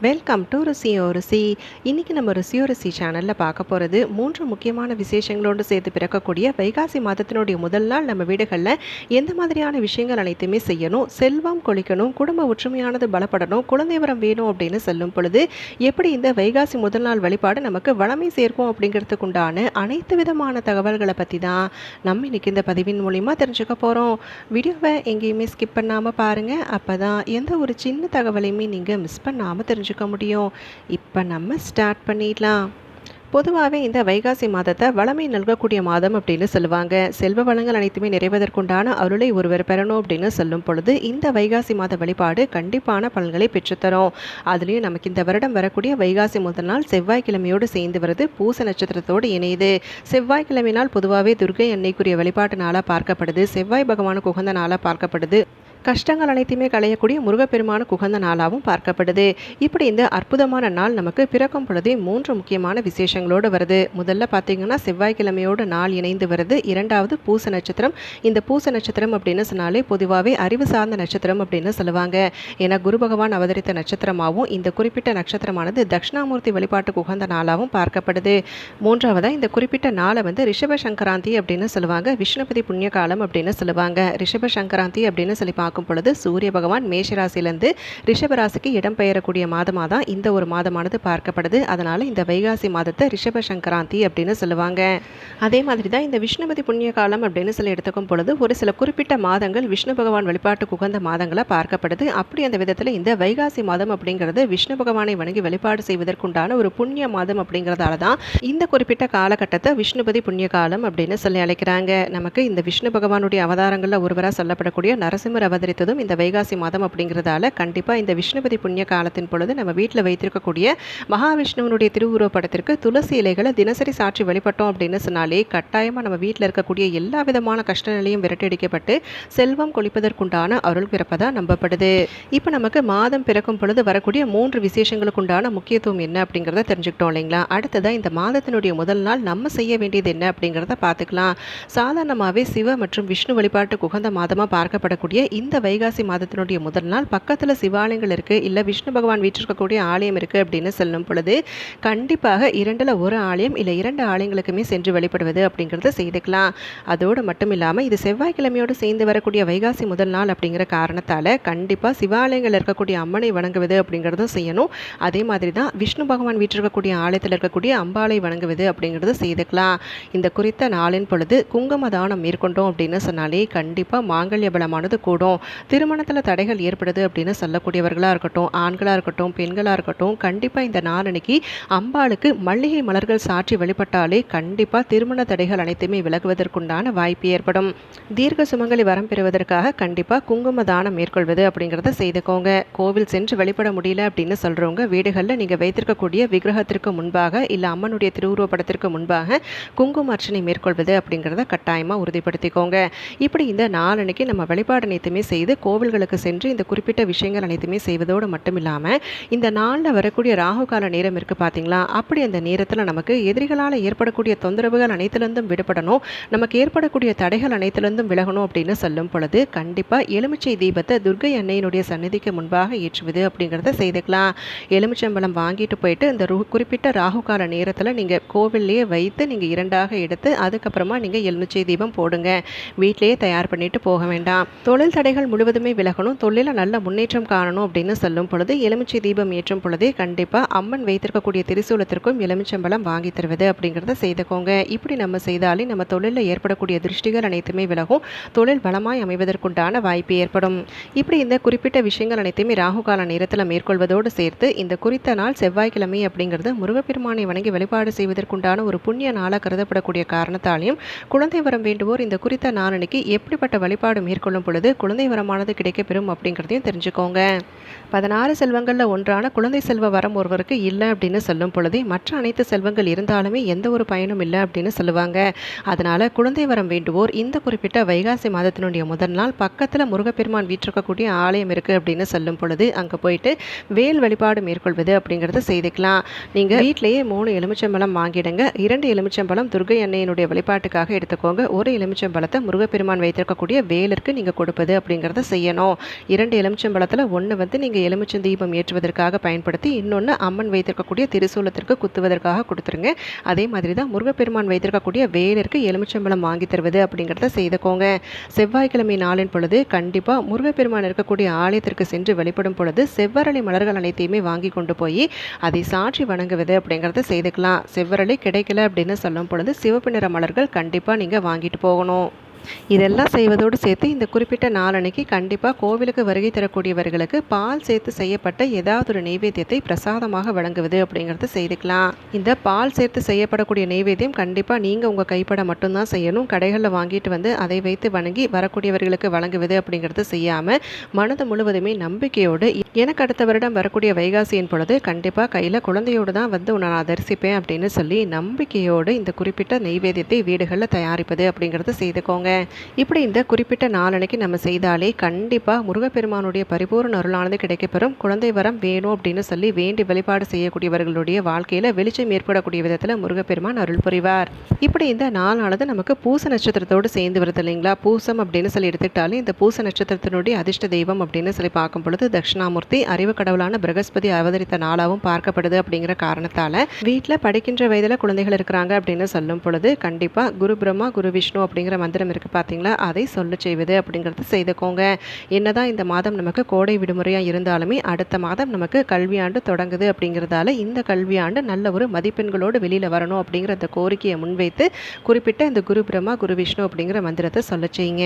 Welcome to ருசியோ ருசி இன்றைக்கி நம்ம ருசியோ ருசி சேனலில் பார்க்க போகிறது மூன்று முக்கியமான விசேஷங்களோடு சேர்த்து பிறக்கக்கூடிய வைகாசி மாதத்தினுடைய முதல் நாள் நம்ம வீடுகளில் எந்த மாதிரியான விஷயங்கள் அனைத்துமே செய்யணும் செல்வம் கொளிக்கணும் குடும்ப ஒற்றுமையானது பலப்படணும் குழந்தை வரம் வேணும் அப்படின்னு சொல்லும் பொழுது எப்படி இந்த வைகாசி முதல் நாள் வழிபாடு நமக்கு வளமை சேர்க்கும் அப்படிங்கிறதுக்கு உண்டான அனைத்து விதமான தகவல்களை பற்றி தான் நம்ம இன்றைக்கி இந்த பதிவின் மூலிமா தெரிஞ்சுக்க போகிறோம் வீடியோவை எங்கேயுமே ஸ்கிப் பண்ணாமல் பாருங்கள் அப்போ தான் எந்த ஒரு சின்ன தகவலையுமே நீங்கள் மிஸ் பண்ணாமல் தெரிஞ்சு தெரிஞ்சுக்க முடியும். இப்போ நம்ம ஸ்டார்ட் பண்ணிடலாம். பொதுவாகவே இந்த வைகாசி மாதத்தை வளமை நல்கக்கூடிய மாதம் அப்படின்னு சொல்லுவாங்க. செல்வ வளங்கள் அனைத்துமே நிறைவதற்குண்டான அருளை ஒருவர் பெறணும் அப்படின்னு சொல்லும் பொழுது இந்த வைகாசி மாத வழிபாடு கண்டிப்பான பலன்களை பெற்றுத்தரும். அதுலேயும் நமக்கு இந்த வருடம் வரக்கூடிய வைகாசி முதல் நாள் செவ்வாய்க்கிழமையோடு சேர்ந்து வருது. பூச நட்சத்திரத்தோடு இணையுது. செவ்வாய்க்கிழமை நாள் பொதுவாகவே துர்கை அன்னைக்குரிய வழிபாட்டு நாளாக பார்க்கப்படுது. செவ்வாய் பகவானுக்கு உகந்த நாளாக பார்க்கப்படுது. கஷ்டங்கள் அனைத்துமே களையக்கூடிய முருகப்பெருமான குகந்த நாளாகவும் பார்க்கப்படுது. இப்படி இந்த அற்புதமான நாள் நமக்கு பிறக்கும் பொழுதே மூன்று முக்கியமான விசேஷங்களோடு வருது. முதல்ல பார்த்தீங்கன்னா செவ்வாய்க்கிழமையோடு நாள் இணைந்து வருது. இரண்டாவது பூச நட்சத்திரம். இந்த பூச நட்சத்திரம் அப்படின்னு சொன்னாலே பொதுவாகவே அறிவு சார்ந்த நட்சத்திரம் அப்படின்னு சொல்லுவாங்க. ஏன்னா குரு பகவான் அவதரித்த நட்சத்திரமாகவும் இந்த குறிப்பிட்ட நட்சத்திரமானது தட்சிணாமூர்த்தி வழிபாட்டுக்கு உகந்த நாளாகவும் பார்க்கப்படுது. மூன்றாவதாக இந்த குறிப்பிட்ட நாளை வந்து ரிஷப சங்கராந்தி அப்படின்னு சொல்லுவாங்க. விஷ்ணுபதி புண்ணிய காலம் அப்படின்னு சொல்லுவாங்க. ரிஷப சங்கராந்தி அப்படின்னு சொல்லி பார்க்கும் பொழுது சூரிய பகவான் மேஷராசிலேருந்து ரிஷபராசிக்கு இடம்பெயரக்கூடிய மாதமாக தான் இந்த ஒரு மாதமானது பார்க்கப்படுது. அதனால் இந்த வைகாசி மாதத்தை ரிஷப சங்கராந்தி அப்படின்னு சொல்லுவாங்க. அதே மாதிரி தான் இந்த விஷ்ணுபதி புண்ணிய காலம் அப்படின்னு சொல்லி எடுத்துக்கும் பொழுது ஒரு சில குறிப்பிட்ட மாதங்கள் விஷ்ணு பகவான் வழிபாட்டுக்கு உகந்த மாதங்களாக பார்க்கப்படுது. அப்படி அந்த விதத்தில் இந்த வைகாசி மாதம் அப்படிங்கிறது விஷ்ணு பகவானை வணங்கி வழிபாடு செய்வதற்குண்டான ஒரு புண்ணிய மாதம் அப்படிங்கிறதால தான் இந்த குறிப்பிட்ட காலகட்டத்தை விஷ்ணுபதி புண்ணிய காலம் அப்படின்னு சொல்லி அழைக்கிறாங்க. நமக்கு இந்த விஷ்ணு பகவானுடைய அவதாரங்களில் ஒருவராக சொல்லப்படக்கூடிய நரசிம்மர் அவதரித்ததும் இந்த வைகாசி மாதம் அப்படிங்கிறதால கண்டிப்பாக இந்த விஷ்ணுபதி புண்ணிய காலத்தின் பொழுது நம்ம வீட்டில் வைத்திருக்கக்கூடிய மகாவிஷ்ணுவனுடைய திருவுருவ படத்திற்கு துளசி இலைகளை தினசரி சாட்சி வழிபட்டோம் அப்படின்னு சொன்னாலே கட்டாயமாக நம்ம வீட்டில் இருக்கக்கூடிய எல்லா விதமான கஷ்ட நிலையும் விரட்டடிக்கப்பட்டு செல்வம் கொளிப்பதற்குண்டான அருள் பிறப்பதாக நம்பப்படுது. இப்போ நமக்கு மாதம் பிறக்கும் பொழுது வரக்கூடிய மூன்று விசேஷங்களுக்குண்டான முக்கியத்துவம் என்ன அப்படிங்கிறத தெரிஞ்சுக்கிட்டோம் இல்லைங்களா? அடுத்ததாக இந்த மாதத்தினுடைய முதல் நாள் நம்ம செய்ய வேண்டியது என்ன அப்படிங்கிறத பார்த்துக்கலாம். சாதாரணமாகவே சிவ மற்றும் விஷ்ணு வழிபாட்டுக்கு உகந்த மாதமாக பார்க்கப்படக்கூடிய இந்த இந்த வைகாசி மாதத்தினுடைய முதல் நாள் பக்கத்தில் சிவாலயங்கள் இருக்குது இல்லை விஷ்ணு பகவான் வீற்றிருக்கக்கூடிய ஆலயம் இருக்குது அப்படின்னு சொல்லும் பொழுது கண்டிப்பாக இரண்டில் ஒரு ஆலயம் இல்லை இரண்டு ஆலயங்களுக்குமே சென்று வழிபடுவது அப்படிங்கிறத செய்துக்கலாம். அதோடு மட்டும் இல்லாமல் இது செவ்வாய்க்கிழமையோடு சேர்ந்து வரக்கூடிய வைகாசி முதல் நாள் அப்படிங்கிற காரணத்தால் கண்டிப்பாக சிவாலயங்கள் இருக்கக்கூடிய அம்மனை வணங்குவது அப்படிங்கிறதும் செய்யணும். அதே மாதிரி தான் விஷ்ணு பகவான் வீற்றிருக்கக்கூடிய ஆலயத்தில் இருக்கக்கூடிய அம்பாளை வணங்குவது அப்படிங்கிறத செய்துக்கலாம். இந்த குறித்த நாளின் பொழுது குங்கும தானம் மேற்கொண்டோம் அப்படின்னு சொன்னாலே கண்டிப்பாக மாங்கல்ய பலமானது கூடும். திருமணத்தில் தடைகள் ஏற்படுது அப்படின்னு சொல்லக்கூடியவர்களாக இருக்கட்டும் ஆண்களாக இருக்கட்டும் பெண்களாக இருக்கட்டும் கண்டிப்பாக இந்த நாளன்னைக்கு அம்பாளுக்கு மல்லிகை மலர்கள் சாற்றி வழிபட்டாலே கண்டிப்பாக திருமண தடைகள் அனைத்துமே விலகுவதற்குண்டான வாய்ப்பு ஏற்படும். தீர்க்க சுமங்கலி வரம் பெறுவதற்காக கண்டிப்பாக குங்கும தானம் மேற்கொள்வது அப்படிங்கிறத செய்துக்கோங்க. கோவில் சென்று வழிபட முடியல அப்படின்னு சொல்கிறவங்க வீடுகளில் நீங்கள் வைத்திருக்கக்கூடிய விக்கிரகத்திற்கு முன்பாக இல்லை அம்மனுடைய திருவுருவப்படத்திற்கு முன்பாக குங்கும அர்ச்சனை மேற்கொள்வது அப்படிங்கிறத கட்டாயமாக உறுதிப்படுத்திக்கோங்க. இப்படி இந்த நாளன்னைக்கு நம்ம வழிபாடு அனைத்துமே செய்து கோவில்களுக்கு சென்று இந்த குறிப்பிட்ட விஷயங்கள் அனைத்துமே செய்வதோடு மட்டும் இல்லாமல் இந்த நாளில் வரக்கூடிய ராகு கால நேரம் இருக்குது பார்த்தீங்களா அப்படி அந்த நேரத்தில் நமக்கு எதிரிகளால் ஏற்படக்கூடிய தொந்தரவுகள் அனைத்திலிருந்தும் விடுபடணும். நமக்கு ஏற்படக்கூடிய தடைகள் அனைத்திலிருந்தும் விலகணும் அப்படின்னு சொல்லும் பொழுது கண்டிப்பாக எலுமிச்சை தீபத்தை துர்கை அன்னையினுடைய சந்நிதிக்கு முன்பாக ஏற்றுவது அப்படிங்கிறத செய்துக்கலாம். எலுமிச்சம்பழம் வாங்கிட்டு போயிட்டு இந்த குறிப்பிட்ட ராகு கால நேரத்தில் நீங்கள் கோவில்லையே வைத்து நீங்கள் இரண்டாக எடுத்து அதுக்கப்புறமா நீங்கள் எலுமிச்சை தீபம் போடுங்க. வீட்டிலேயே தயார் பண்ணிட்டு போக வேண்டாம். தொழில் தடைகள் முழுவதுமே விலகணும் தொழிலில் நல்ல முன்னேற்றம் காணணும் அப்படின்னு சொல்லும் பொழுது எலுமிச்சை தீபம் ஏற்றும் பொழுதே கண்டிப்பாக அம்மன் வைத்திருக்கக்கூடிய திரிசூலத்திற்கும் எலுமிச்சம்பழம் வாங்கி தருவது அப்படிங்கிறத செய்துக்கோங்க. இப்படி நம்ம செய்தாலே நம்ம தொழிலில் ஏற்படக்கூடிய திருஷ்டிகள் அனைத்துமே விலகும் தொழில் பலமாய் அமைவதற்குண்டான வாய்ப்பு ஏற்படும். இப்படி இந்த குறிப்பிட்ட விஷயங்கள் அனைத்துமே ராகுகால நேரத்தில் மேற்கொள்வதோடு சேர்த்து இந்த குறித்த நாள் செவ்வாய்க்கிழமை அப்படிங்கிறது முருகப்பெருமானை வணங்கி வழிபாடு செய்வதற்குண்டான ஒரு புண்ணிய நாளாக கருதப்படக்கூடிய காரணத்தாலையும் குழந்தை வரம் வேண்டுவோர் இந்த குறித்த நாளனைக்கு எப்படிப்பட்ட வழிபாடு மேற்கொள்ளும் பொழுது குழந்தை வரமானது கிடைக்கப்பெறும் அப்படிங்கிறதையும் தெரிஞ்சுக்கோங்க. பதினாறு செல்வங்களில் ஒன்றான குழந்தை செல்வ வரம் ஒருவருக்கு இல்லை அப்படின்னு சொல்லும் பொழுதே மற்ற அனைத்து செல்வங்கள் இருந்தாலுமே எந்த ஒரு பயனும் இல்லை அப்படின்னு சொல்லுவாங்க. அதனால் குழந்தை வரம் வேண்டுவோர் இந்த குறிப்பிட்ட வைகாசி மாதத்தினுடைய முதல் நாள் பக்கத்தில் முருகப்பெருமான் வீற்றிருக்கக்கூடிய ஆலயம் இருக்குது அப்படின்னு சொல்லும் பொழுது அங்கே போயிட்டு வேல் வழிபாடு மேற்கொள்வது அப்படிங்கிறத செய்துக்கலாம். நீங்கள் வீட்டிலேயே மூணு எலுமிச்சம்பழம் வாங்கிடுங்க. இரண்டு எலுமிச்சம்பழம் துர்கை அன்னையினுடைய வழிபாட்டுக்காக எடுத்துக்கோங்க. ஒரு எலுமிச்சம்பழத்தை முருகப்பெருமான் வைத்திருக்கக்கூடிய வேலிற்கு நீங்கள் கொடுப்பது அப்படின்னு அப்படிங்கிறத செய்யணும். இரண்டு எலுமிச்சம்பழத்தில் ஒன்று வந்து நீங்கள் எலுமிச்சம் தீபம் ஏற்றுவதற்காக பயன்படுத்தி இன்னொன்று அம்மன் வைத்திருக்கக்கூடிய திருசூலத்திற்கு குத்துவதற்காக கொடுத்துருங்க. அதே மாதிரி தான் முருகப்பெருமான் வைத்திருக்கக்கூடிய வேலிற்கு எலுமிச்சம்பழம் வாங்கி தருவது அப்படிங்கிறத செய்துக்கோங்க. செவ்வாய்க்கிழமை நாளின் பொழுது கண்டிப்பாக முருகப்பெருமான் இருக்கக்கூடிய ஆலயத்திற்கு சென்று வழிபடும் பொழுது செவ்வரளி மலர்கள் அனைத்தையுமே வாங்கி கொண்டு போய் அதை சாட்சி வணங்குவது அப்படிங்கிறத செய்துக்கலாம். செவ்வரளி கிடைக்கல அப்படின்னு சொல்லும் பொழுது சிவப்பு நிற மலர்கள் கண்டிப்பாக நீங்கள் வாங்கிட்டு போகணும். இதெல்லாம் செய்வதோடு சேர்த்து இந்த குறிப்பிட்ட நாளன்னைக்கு கண்டிப்பாக கோவிலுக்கு வருகை தரக்கூடியவர்களுக்கு பால் சேர்த்து செய்யப்பட்ட ஏதாவது ஒரு நைவேத்தியத்தை பிரசாதமாக வழங்குவது அப்படிங்கிறத செய்துக்கலாம். இந்த பால் சேர்த்து செய்யப்படக்கூடிய நைவேத்தியம் கண்டிப்பாக நீங்கள் உங்கள் கைப்பட மட்டும்தான் செய்யணும். கடைகளில் வாங்கிட்டு வந்து அதை வைத்து வணங்கி வரக்கூடியவர்களுக்கு வழங்குவது அப்படிங்கிறது செய்யாமல் மனது முழுவதுமே நம்பிக்கையோடு எனக்கு அடுத்த வருடம் வரக்கூடிய வைகாசியின் பொழுது கண்டிப்பாக கையில் குழந்தையோடு தான் வந்து உன்னை நான் தரிசிப்பேன் அப்படின்னு சொல்லி நம்பிக்கையோடு இந்த குறிப்பிட்ட நைவேத்தியத்தை வீடுகளில் தயாரிப்பது அப்படிங்கிறத செய்துக்கோங்க. இப்படி இந்த குறிப்பிட்ட நாளனைக்கு நம்ம செய்தாலே கண்டிப்பாக முருகப்பெருமானுடைய பரிபூர்ண அருளானது கிடைக்கப்பெறும். குழந்தை வரம் வேணும் அப்படின்னு சொல்லி வேண்டி வழிபாடு செய்யக்கூடியவர்களுடைய வாழ்க்கையில் வெளிச்சம் ஏற்படக்கூடிய விதத்தில் முருகப்பெருமான் அருள் புரிவார். இப்படி இந்த நாளானது நமக்கு பூச நட்சத்திரத்தோடு சேர்ந்து வருது இல்லைங்களா? பூசம் அப்படின்னு சொல்லி எடுத்துக்கிட்டாலே இந்த பூச நட்சத்திரத்தினுடைய அதிர்ஷ்ட தெய்வம் அப்படின்னு சொல்லி பார்க்கும் பொழுது தட்சிணாமூர்த்தி அறிவு கடவுளான பிரகஸ்பதி அவதரித்த நாளாகவும் பார்க்கப்படுது அப்படிங்கிற காரணத்தால் வீட்டில் படிக்கின்ற வயதில் குழந்தைகள் இருக்கிறாங்க அப்படின்னு சொல்லும் பொழுது கண்டிப்பாக குரு பிரம்மா குரு விஷ்ணு அப்படிங்கிற மந்திரம் இருக்குது பார்த்தீங்களா அதை சொல்ல செய்வது அப்படிங்கிறது செய்துக்கோங்க. என்னதான் இந்த மாதம் நமக்கு கோடை விடுமுறையாக இருந்தாலுமே அடுத்த மாதம் நமக்கு கல்வியாண்டு தொடங்குது அப்படிங்கிறதால இந்த கல்வியாண்டு நல்ல ஒரு மதிப்பெண்களோடு வெளியில் வரணும் அப்படிங்கிற அந்த கோரிக்கையை முன்வைத்து குறிப்பிட்ட இந்த குரு பிரம்மா குரு விஷ்ணு அப்படிங்கிற மந்திரத்தை சொல்ல செய்யுங்க.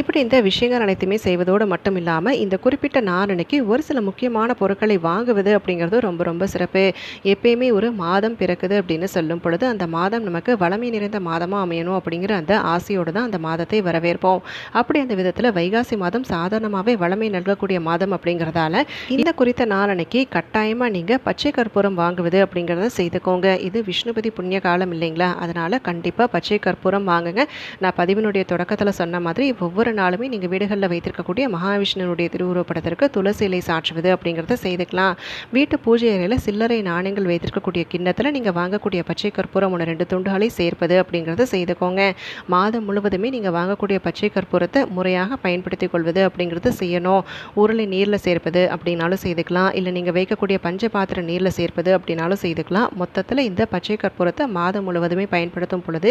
இப்படி இந்த விஷயங்கள் அனைத்துமே செய்வதோடு மட்டும் இல்லாமல் இந்த குறிப்பிட்ட நாளனைக்கு ஒரு சில முக்கியமான பொருட்களை வாங்குவது அப்படிங்கிறது ரொம்ப ரொம்ப சிறப்பு. எப்பயுமே ஒரு மாதம் பிறக்குது அப்படின்னு சொல்லும் பொழுது அந்த மாதம் நமக்கு வளமை நிறைந்த மாதமாக அமையணும் அப்படிங்கிற அந்த ஆசையோடு தான் அந்த மாதத்தை வரவேற்போம். அப்படி அந்த விதத்தில் வைகாசி மாதம் சாதாரணமாகவே வளமை நல்கக்கூடிய மாதம் அப்படிங்கிறதால இந்த குறித்த நாளனைக்கு கட்டாயமாக நீங்கள் பச்சை கற்பூரம் வாங்குவது அப்படிங்கிறத செய்துக்கோங்க. இது விஷ்ணுபதி புண்ணிய காலம் இல்லைங்களா? அதனால் கண்டிப்பாக பச்சை கற்பூரம் வாங்குங்க. நான் பதிவினுடைய தொடக்கத்தில் சொன்ன மாதிரி ஒவ்வொரு நாளுமே நீங்கள் வீடுகளில் வைத்திருக்கக்கூடிய மகாவிஷ்ணுனுடைய திருவுருவப்படத்திற்கு துளசி இலை சாற்றுவது அப்படிங்கிறத செய்துக்கலாம். வீட்டு பூஜை அறையில் சில்லறை நாணயங்கள் வைத்திருக்கக்கூடிய கிண்ணத்தில் நீங்கள் வாங்கக்கூடிய பச்சை கற்பூரம் ஒன்று ரெண்டு துண்டுகளை சேர்ப்பது அப்படிங்கிறத செய்துக்கோங்க. மாதம் முழுவதுமே நீங்கள் வாங்கக்கூடிய பச்சை கற்பூரத்தை முறையாக பயன்படுத்தி கொள்வது அப்படிங்கிறது செய்யணும். உருளை நீரில் சேர்ப்பது அப்படின்னாலும் செய்துக்கலாம். இல்லை நீங்கள் வைக்கக்கூடிய பஞ்ச பாத்திரம் நீரில் சேர்ப்பது அப்படின்னாலும் செய்துக்கலாம். மொத்தத்தில் இந்த பச்சை கற்பூரத்தை மாதம் முழுவதுமே பயன்படுத்தும் பொழுது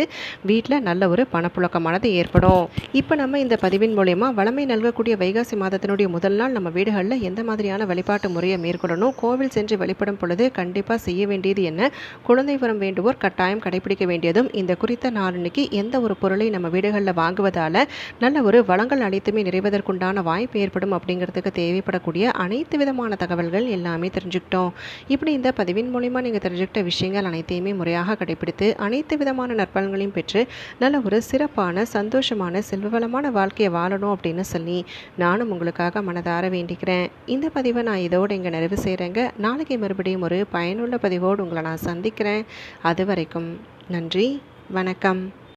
வீட்டில் நல்ல ஒரு பணப்புழக்கமானது ஏற்படும். இப்போ நம்ம இந்த பதிவின் மூலயமா வளமை நல்கக்கூடிய வைகாசி மாதத்தினுடைய முதல் நாள் நம்ம வீடுகளில் எந்த மாதிரியான வழிபாட்டு முறையை மேற்கொள்ளணும் கோவில் சென்று வழிபடும் பொழுது கண்டிப்பாக செய்ய வேண்டியது என்ன குழந்தை வரம் வேண்டுவோர் கட்டாயம் கடைபிடிக்க வேண்டியதும் இந்த குறித்த நாளன்னைக்கு எந்த ஒரு பொருளை நம்ம வீடுகளில் வாங்குவதால் நல்ல ஒரு வளங்கள் அனைத்துமே நிறைவதற்குண்டான வாய்ப்பு ஏற்படும் அப்படிங்கிறதுக்கு தேவைப்படக்கூடிய அனைத்து விதமான தகவல்கள் எல்லாமே தெரிஞ்சுக்கிட்டோம். இப்படி இந்த பதிவின் மூலிமா நீங்கள் தெரிஞ்சுக்கிட்ட விஷயங்கள் அனைத்தையுமே முறையாக கடைபிடித்து அனைத்து விதமான நற்பலன்களையும் பெற்று நல்ல ஒரு சிறப்பான சந்தோஷமான செல்வவளமான வாழ்க்கையை வாழணும் அப்படின்னு சொல்லி நானும் உங்களுக்காக மனதார வேண்டிக்கிறேன். இந்த பதிவை நான் இதோடு இங்கே நிறைவு செய்கிறேங்க நாளைக்கு மறுபடியும் ஒரு பயனுள்ள பதிவோடு உங்களை நான் சந்திக்கிறேன். அது வரைக்கும் நன்றி வணக்கம்.